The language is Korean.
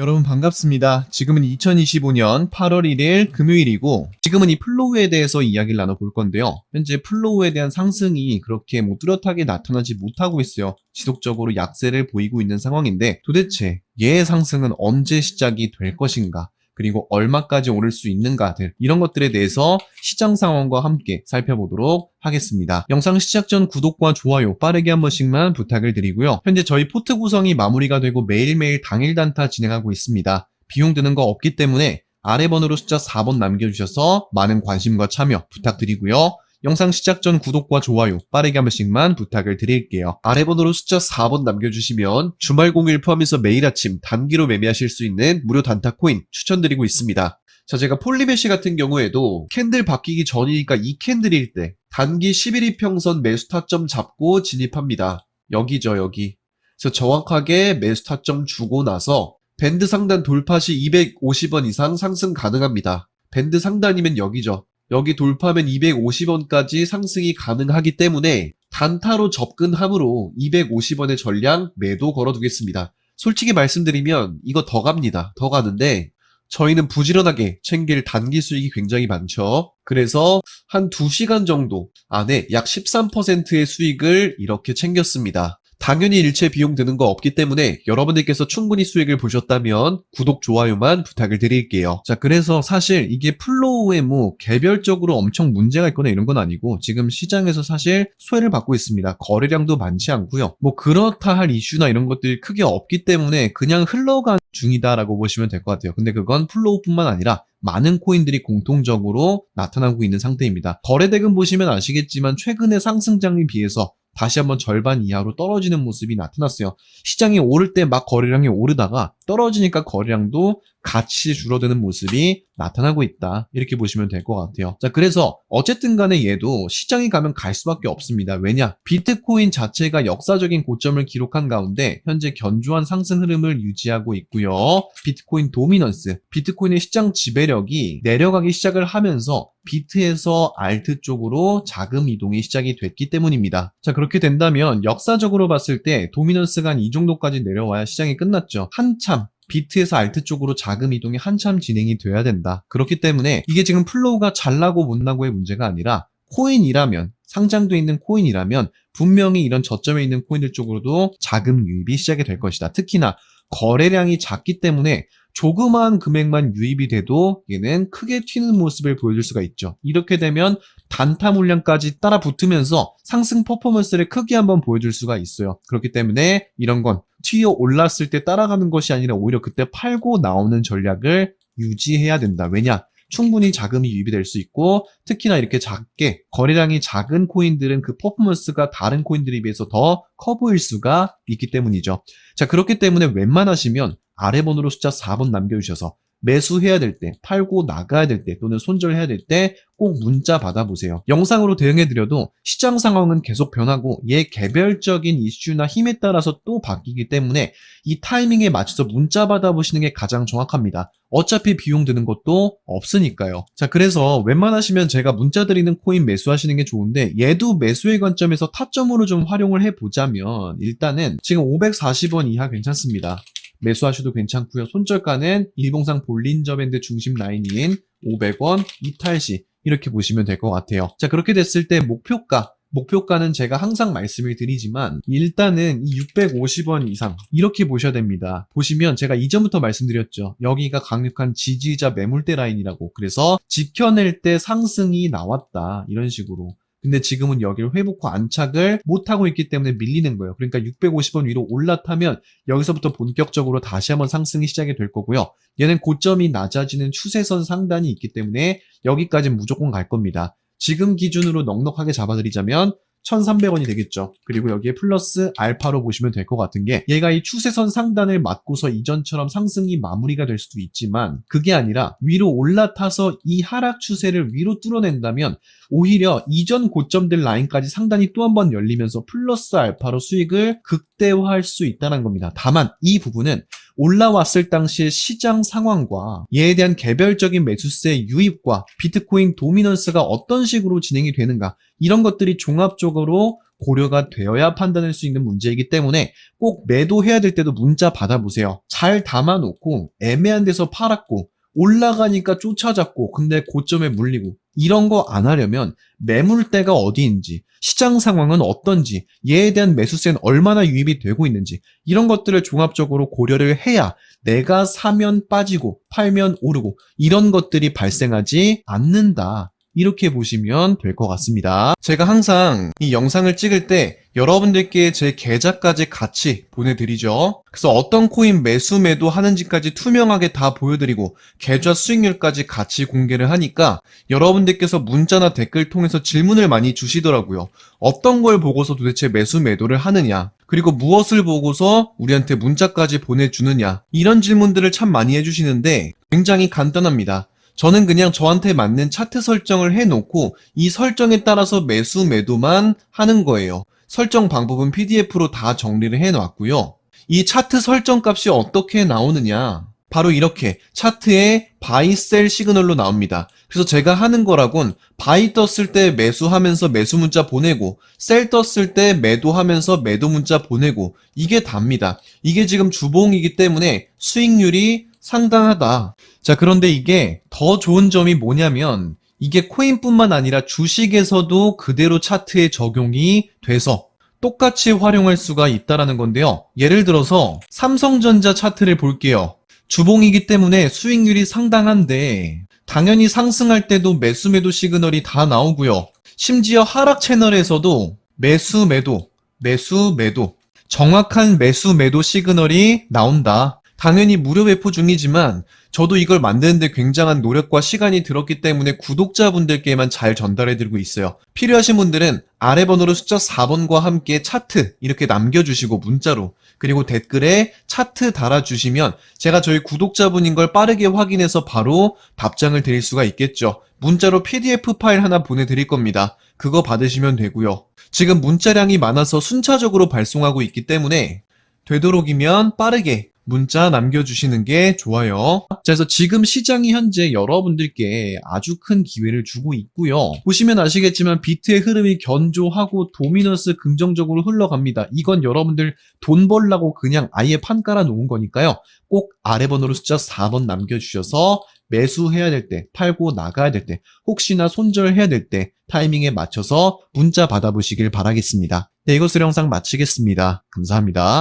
여러분 반갑습니다. 지금은 2025년 8월 1일 금요일이고 지금은 이 플로우에 대해서 이야기를 나눠볼 건데요. 현재 플로우에 대한 상승이 그렇게 뭐 뚜렷하게 나타나지 못하고 있어요. 지속적으로 약세를 보이고 있는 상황인데 도대체 얘의 상승은 언제 시작이 될 것인가? 그리고 얼마까지 오를 수 있는가들 이런 것들에 대해서 시장 상황과 함께 살펴보도록 하겠습니다. 영상 시작 전 구독과 좋아요 빠르게 한 번씩만 부탁을 드리고요. 현재 저희 포트 구성이 마무리가 되고 매일매일 당일 단타 진행하고 있습니다. 비용 드는 거 없기 때문에 아래 번호로 숫자 4번 남겨주셔서 많은 관심과 참여 부탁드리고요. 영상 시작 전 구독과 좋아요 빠르게 한 번씩만 부탁을 드릴게요. 아래 번호로 숫자 4번 남겨주시면 주말 공휴일 포함해서 매일 아침 단기로 매매하실 수 있는 무료 단타 코인 추천드리고 있습니다. 자, 제가 폴리메시 같은 경우에도 캔들 바뀌기 전이니까 이 캔들일 때 단기 11일 평선 매수 타점 잡고 진입합니다. 여기죠, 여기. 그래서 정확하게 매수 타점 주고 나서 밴드 상단 돌파 시 250원 이상 상승 가능합니다. 밴드 상단이면 여기죠. 여기 돌파하면 250원까지 상승이 가능하기 때문에 단타로 접근함으로 250원의 전량 매도 걸어두겠습니다. 솔직히 말씀드리면 이거 더 갑니다. 더 가는데 저희는 부지런하게 챙길 단기 수익이 굉장히 많죠. 그래서 한 2시간 정도 안에 약 13%의 수익을 이렇게 챙겼습니다. 당연히 일체 비용 드는 거 없기 때문에 여러분들께서 충분히 수익을 보셨다면 구독, 좋아요만 부탁을 드릴게요. 자, 그래서 사실 이게 플로우에 뭐 개별적으로 엄청 문제가 있거나 이런 건 아니고 지금 시장에서 사실 수혜를 받고 있습니다. 거래량도 많지 않고요. 뭐 그렇다 할 이슈나 이런 것들이 크게 없기 때문에 그냥 흘러간 중이다라고 보시면 될 것 같아요. 근데 그건 플로우뿐만 아니라 많은 코인들이 공통적으로 나타나고 있는 상태입니다. 거래 대금 보시면 아시겠지만 최근의 상승장에 비해서 다시 한번 절반 이하로 떨어지는 모습이 나타났어요. 시장이 오를 때 막 거래량이 오르다가 떨어지니까 거래량도 같이 줄어드는 모습이 나타나고 있다. 이렇게 보시면 될 것 같아요. 자, 그래서 어쨌든 간에 얘도 시장이 가면 갈 수밖에 없습니다. 왜냐? 비트코인 자체가 역사적인 고점을 기록한 가운데 현재 견조한 상승 흐름을 유지하고 있고요. 비트코인 도미넌스, 비트코인의 시장 지배력이 내려가기 시작을 하면서 비트에서 알트 쪽으로 자금 이동이 시작이 됐기 때문입니다. 자, 그렇게 된다면 역사적으로 봤을 때 도미넌스가 한 이 정도까지 내려와야 시장이 끝났죠. 한참 비트에서 알트 쪽으로 자금 이동이 한참 진행이 돼야 된다. 그렇기 때문에 이게 지금 플로우가 잘 나고 못 나고의 문제가 아니라 코인이라면 상장돼 있는 코인이라면 분명히 이런 저점에 있는 코인들 쪽으로도 자금 유입이 시작이 될 것이다. 특히나 거래량이 작기 때문에 조그마한 금액만 유입이 돼도 얘는 크게 튀는 모습을 보여줄 수가 있죠. 이렇게 되면 단타 물량까지 따라 붙으면서 상승 퍼포먼스를 크게 한번 보여줄 수가 있어요. 그렇기 때문에 이런 건 튀어 올랐을 때 따라가는 것이 아니라 오히려 그때 팔고 나오는 전략을 유지해야 된다. 왜냐? 충분히 자금이 유입이 될 수 있고 특히나 이렇게 작게 거래량이 작은 코인들은 그 퍼포먼스가 다른 코인들에 비해서 더 커 보일 수가 있기 때문이죠. 자 그렇기 때문에 웬만하시면 아래 번호로 숫자 4번 남겨주셔서 매수해야 될 때, 팔고 나가야 될 때, 또는 손절해야 될 때 꼭 문자 받아보세요. 영상으로 대응해드려도 시장 상황은 계속 변하고 얘 개별적인 이슈나 힘에 따라서 또 바뀌기 때문에 이 타이밍에 맞춰서 문자 받아보시는 게 가장 정확합니다. 어차피 비용 드는 것도 없으니까요. 자, 그래서 웬만하시면 제가 문자 드리는 코인 매수하시는 게 좋은데 얘도 매수의 관점에서 타점으로 좀 활용을 해보자면 일단은 지금 540원 이하 괜찮습니다. 매수하셔도 괜찮고요. 손절가는 일봉상 볼린저밴드 중심 라인인 500원 이탈시 이렇게 보시면 될 것 같아요. 자 그렇게 됐을 때 목표가 목표가는 제가 항상 말씀을 드리지만 일단은 이 650원 이상 이렇게 보셔야 됩니다. 보시면 제가 이전부터 말씀드렸죠. 여기가 강력한 지지자 매물대 라인이라고 그래서 지켜낼 때 상승이 나왔다 이런 식으로 근데 지금은 여기를 회복 후 안착을 못하고 있기 때문에 밀리는 거예요. 그러니까 650원 위로 올라타면 여기서부터 본격적으로 다시 한번 상승이 시작이 될 거고요. 얘는 고점이 낮아지는 추세선 상단이 있기 때문에 여기까지 무조건 갈 겁니다. 지금 기준으로 넉넉하게 잡아드리자면 1300원이 되겠죠. 그리고 여기에 플러스 알파로 보시면 될 것 같은 게 얘가 이 추세선 상단을 맞고서 이전처럼 상승이 마무리가 될 수도 있지만 그게 아니라 위로 올라타서 이 하락 추세를 위로 뚫어낸다면 오히려 이전 고점들 라인까지 상단이 또 한 번 열리면서 플러스 알파로 수익을 극대화할 수 있다는 겁니다. 다만 이 부분은 올라왔을 당시의 시장 상황과 얘에 대한 개별적인 매수세 유입과 비트코인 도미넌스가 어떤 식으로 진행이 되는가 이런 것들이 종합적으로 고려가 되어야 판단할 수 있는 문제이기 때문에 꼭 매도해야 될 때도 문자 받아보세요. 잘 담아놓고 애매한 데서 팔았고 올라가니까 쫓아잡고 근데 고점에 물리고 이런 거 안 하려면 매물대가 어디인지 시장 상황은 어떤지 얘에 대한 매수세는 얼마나 유입이 되고 있는지 이런 것들을 종합적으로 고려를 해야 내가 사면 빠지고 팔면 오르고 이런 것들이 발생하지 않는다. 이렇게 보시면 될 것 같습니다. 제가 항상 이 영상을 찍을 때 여러분들께 제 계좌까지 같이 보내드리죠. 그래서 어떤 코인 매수 매도 하는지까지 투명하게 다 보여드리고 계좌 수익률까지 같이 공개를 하니까 여러분들께서 문자나 댓글 통해서 질문을 많이 주시더라고요. 어떤 걸 보고서 도대체 매수 매도를 하느냐? 그리고 무엇을 보고서 우리한테 문자까지 보내주느냐? 이런 질문들을 참 많이 해주시는데 굉장히 간단합니다. 저는 그냥 저한테 맞는 차트 설정을 해놓고 이 설정에 따라서 매수 매도만 하는 거예요. 설정 방법은 PDF로 다 정리를 해놨고요. 이 차트 설정 값이 어떻게 나오느냐? 바로 이렇게 차트에 바이 셀 시그널로 나옵니다. 그래서 제가 하는 거라곤 바이 떴을 때 매수하면서 매수 문자 보내고 셀 떴을 때 매도하면서 매도 문자 보내고 이게 답니다. 이게 지금 주봉이기 때문에 수익률이 상당하다. 자, 그런데 이게 더 좋은 점이 뭐냐면 이게 코인뿐만 아니라 주식에서도 그대로 차트에 적용이 돼서 똑같이 활용할 수가 있다라는 건데요. 예를 들어서 삼성전자 차트를 볼게요. 주봉이기 때문에 수익률이 상당한데 당연히 상승할 때도 매수 매도 시그널이 다 나오고요. 심지어 하락 채널에서도 매수 매도, 매수 매도, 정확한 매수 매도 시그널이 나온다. 당연히 무료 배포 중이지만 저도 이걸 만드는데 굉장한 노력과 시간이 들었기 때문에 구독자분들께만 잘 전달해드리고 있어요. 필요하신 분들은 아래 번호로 숫자 4번과 함께 차트 이렇게 남겨주시고 문자로 그리고 댓글에 차트 달아주시면 제가 저희 구독자분인 걸 빠르게 확인해서 바로 답장을 드릴 수가 있겠죠. 문자로 PDF 파일 하나 보내드릴 겁니다. 그거 받으시면 되고요. 지금 문자량이 많아서 순차적으로 발송하고 있기 때문에 되도록이면 빠르게 문자 남겨주시는 게 좋아요. 자, 그래서 지금 시장이 현재 여러분들께 아주 큰 기회를 주고 있고요. 보시면 아시겠지만 비트의 흐름이 견조하고 도미너스 긍정적으로 흘러갑니다. 이건 여러분들 돈 벌라고 그냥 아예 판 깔아 놓은 거니까요. 꼭 아래 번호로 숫자 4번 남겨주셔서 매수해야 될 때, 팔고 나가야 될 때, 혹시나 손절해야 될 때 타이밍에 맞춰서 문자 받아보시길 바라겠습니다. 네, 이것으로 영상 마치겠습니다. 감사합니다.